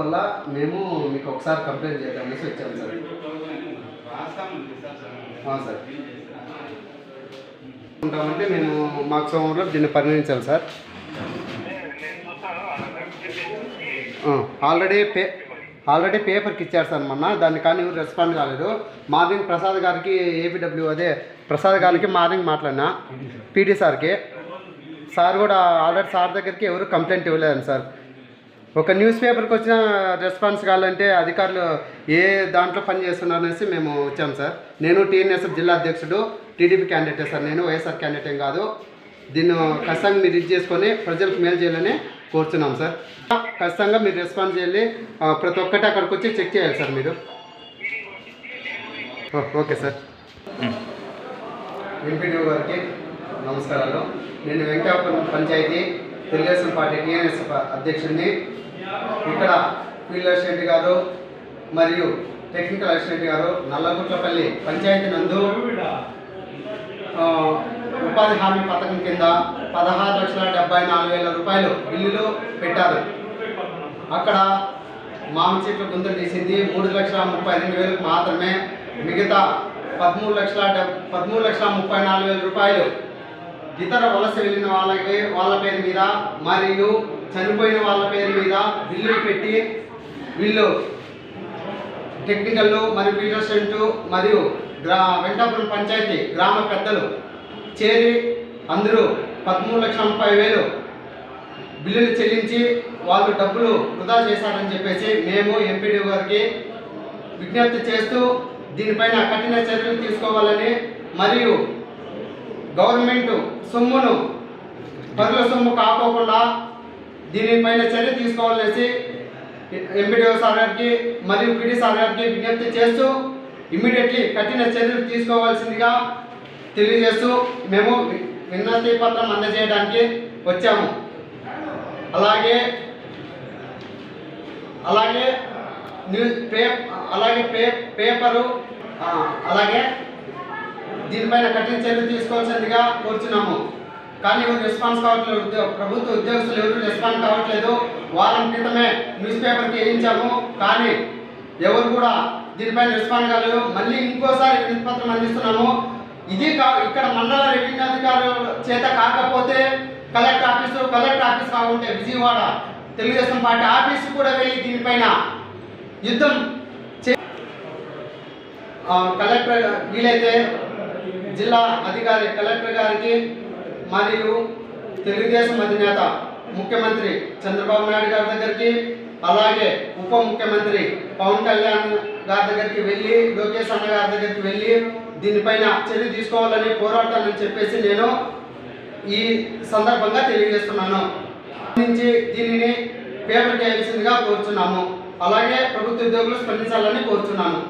అందువల్ల మేము మీకు ఒకసారి కంప్లైంట్ చేద్దామనేసి వచ్చాము సార్. అవును సార్. ఉంటామంటే మేము మాకు సోమవారం దీన్ని పరిగణించాలి సార్. ఆల్రెడీ పే ఆల్రెడీ పేపర్కి ఇచ్చారు సార్ మొన్న దాన్ని కానీ ఎవరు రెస్పాండ్ కాలేదు. మార్నింగ్ ప్రసాద్ గారికి ఏపీడబ్ల్యూ అదే ప్రసాద్ గారికి మార్నింగ్ మాట్లాడినా. పీటీ సార్కి. సార్ కూడా ఆల్రెడీ సార్ దగ్గరికి ఎవరు కంప్లైంట్ ఇవ్వలేదు సార్. ఒక న్యూస్ పేపర్కి వచ్చిన రెస్పాన్స్ కావాలంటే అధికారులు ఏ దాంట్లో పని చేస్తున్నారు అనేసి మేము వచ్చాం సార్. నేను టీఎన్ఎస్ఎఫ్ జిల్లా అధ్యక్షుడు టీడీపీ క్యాండిడేట్ సార్. నేను వైఎస్ఆర్ క్యాండిడేట్ ఏం కాదు. దీన్ని ఖచ్చితంగా మీరు ఇది చేసుకొని ప్రజలకు మేలు చేయాలని కోరుతున్నాం సార్. ఖచ్చితంగా మీరు రెస్పాన్స్ చేయాలి. ప్రతి ఒక్కటి అక్కడికి వచ్చి చెక్ చేయాలి సార్ మీరు. Okay sir. ఎంపీడీఓ గారికి నమస్కారాలు. నేను వెంకటాపురం పంచాయతీ తెలుగుదేశం పార్టీ టీఎన్ఎస్ అధ్యక్షుడిని ఇక్కడ ఫీల్డ్ అసిస్టెంట్ గారు మరియు టెక్నికల్ అసిస్టెంట్ గారు నల్లగుట్లపల్లి పంచాయతీ నందు ఉపాధి హామీ పథకం కింద పదహారు లక్షల డెబ్బై నాలుగు వేల రూపాయలు బిల్లులు పెట్టారు. అక్కడ మామిడి చెట్లు గుంతలు తీసింది. మూడు లక్షల ముప్పై రెండు వేలకు మాత్రమే మిగతా పదమూడు లక్షల డెబ్ పదమూడు లక్షల ముప్పై నాలుగు వేల రూపాయలు ఇతర వలస వెళ్ళిన వాళ్ళకి వాళ్ళ పేరు మీద మరియు చనిపోయిన వాళ్ళ పేరు మీద బిల్లులు పెట్టి వీళ్ళు టెక్నికల్ మరియు పీటర్సెంట్ మరియు గ్రా వెంకటాపురం పంచాయతీ గ్రామ పెద్దలు చేరి అందరూ పదమూడు లక్షల ముప్పై వేలు బిల్లులు చెల్లించి వాళ్ళు డబ్బులు వృధా చేశారని చెప్పేసి మేము ఎంపీడీ గారికి విజ్ఞప్తి చేస్తూ దీనిపైన కఠిన చర్యలు తీసుకోవాలని మరియు గవర్నమెంట్ సొమ్మును పరుల సొమ్ము కాకోకుండా దీనిపైన చర్య తీసుకోవాలనేసి ఎంపీడీఓ సార్ గారికి మరియు పీడీ సార్ గారికి విజ్ఞప్తి చేస్తూ ఇమ్మీడియట్లీ కఠిన చర్యలు తీసుకోవాల్సిందిగా తెలియజేస్తూ మేము విన్నతి పత్రం అందజేయడానికి వచ్చాము. అలాగే అలాగే న్యూస్ పే అలాగే పే పేపరు అలాగే దీనిపైన కఠిన చర్యలు తీసుకోవాల్సిందిగా కోరుచున్నాము. కానీ ఎవరు రెస్పాన్స్ కావట్లేదు. ఉద్యో ప్రభుత్వ ఉద్యోగస్తులు ఎవరు రెస్పాన్స్ కావట్లేదు. వారం క్రితమే న్యూస్ పేపర్కి వేయించాము కానీ ఎవరు కూడా దీనిపైన రెస్పాండ్ కాలేదు. మళ్ళీ ఇంకోసారి వినతిపత్రం అందిస్తున్నాము. ఇది కా ఇక్కడ మండల రెవెన్యూ అధికారుల చేత కాకపోతే కలెక్టర్ ఆఫీసు కలెక్టర్ ఆఫీస్ కాకుంటే విజయవాడ తెలుగుదేశం పార్టీ ఆఫీస్ కూడా వెళ్ళి దీనిపైన యుద్ధం చే కలెక్టర్ వీలైతే జిల్లా అధికారి కలెక్టర్ గారికి మరియు తెలుగుదేశం అధినేత ముఖ్యమంత్రి చంద్రబాబు నాయుడు గారి దగ్గరికి అలాగే ఉప ముఖ్యమంత్రి పవన్ కళ్యాణ్ గారి దగ్గరికి వెళ్ళి లోకేష్ అన్న గారి దగ్గరికి వెళ్ళి దీనిపైన చర్య తీసుకోవాలని పోరాడతానని చెప్పేసి నేను ఈ సందర్భంగా తెలియజేస్తున్నాను. నుంచి దీనిని పేపర్ చేయాల్సిందిగా కోరుచున్నాము. అలాగే ప్రభుత్వ ఉద్యోగులు స్పందించాలని కోరుచున్నాను.